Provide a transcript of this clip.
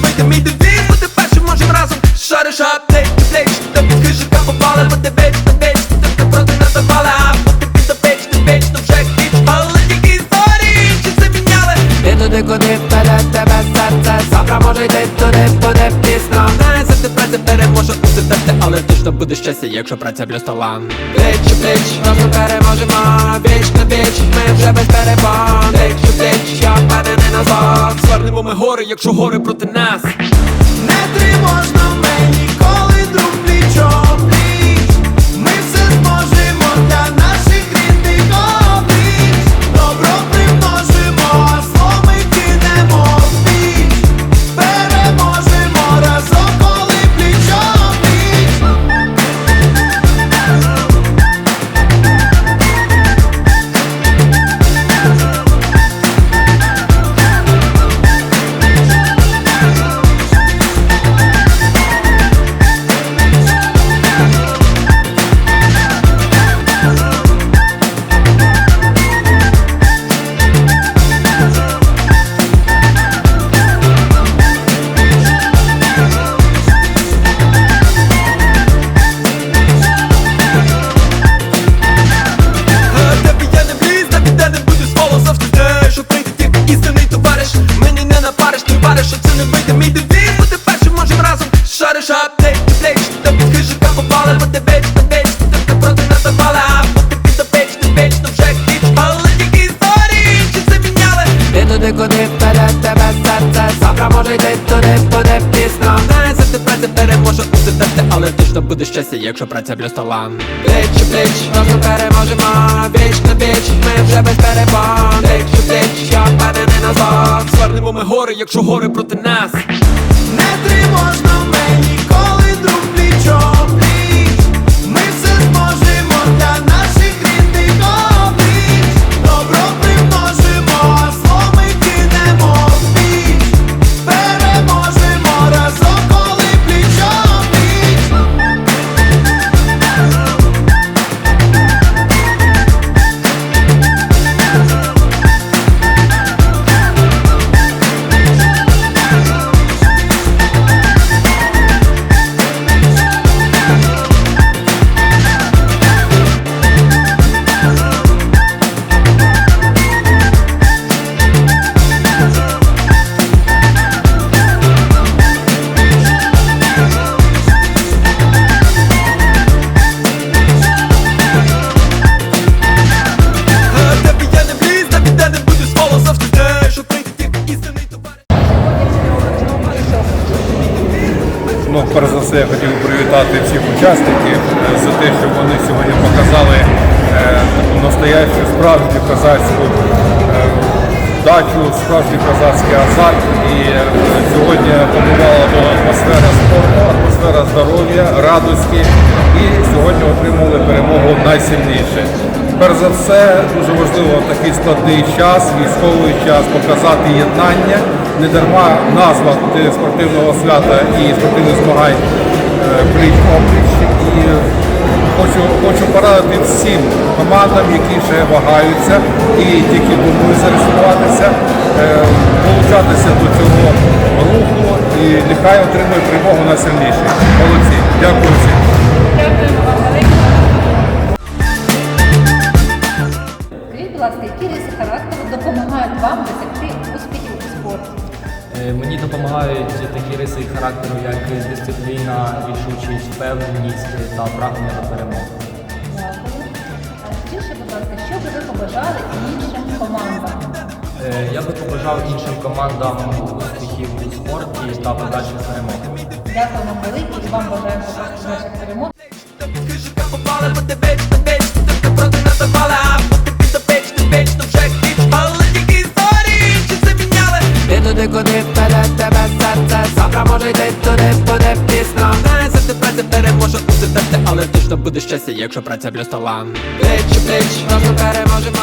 motivated me to буде щастя, якщо праця плюс талант Плеч у плеч, разом переможемо. Віч на віч, ми вже без перебон Плеч у плеч, я впевнений назад Звернемо ми гори, якщо гори проти нас. Не тривожно мені, vară și o țină mai de mii de vii але точно буде щастя, якщо праця плюс талант Плеч у плеч, разом переможемо Віч на віч, ми вже без перебон Плеч у плеч, я впевнений назад Звернемо ми гори, якщо гори проти нас. Не тривожно перш за все, я хотів привітати всіх учасників е, за те, що вони сьогодні показали е, таку настоящу справжню козацьку е, дачу, справжній козацький азарт. І е, сьогодні побувала атмосфера спорту, атмосфера здоров'я, радості. І сьогодні отримали перемогу найсильніше. Перш за все, дуже важливо в такий складний час, військовий час, показати єднання. Не дарма назва е, спортивного свята і спортивних змагань е, пліч опліч. І хочу, хочу порадити всім командам, які ще вагаються і тільки думають зареєструватися, е, долучатися до цього руху і нехай отримує перемогу найсильніший. Молодці. Дякую всім. Допомагають такі риси характеру, як дисципліна, рішучість, впевненість та прагнення до перемоги. Дякую. Скажіть, будь ласка, що би ви побажали іншим командам? Е, Я би побажав іншим командам успіхів у спорті та подальших перемог. Дякуємо велике і вам бажаємо наших перемог. Завтра може йти туди, буде пісно Знає, завжди праця переможе усе терпти Але точно буде щастя, якщо праця блюстала Пліч, пліч, разом переможемо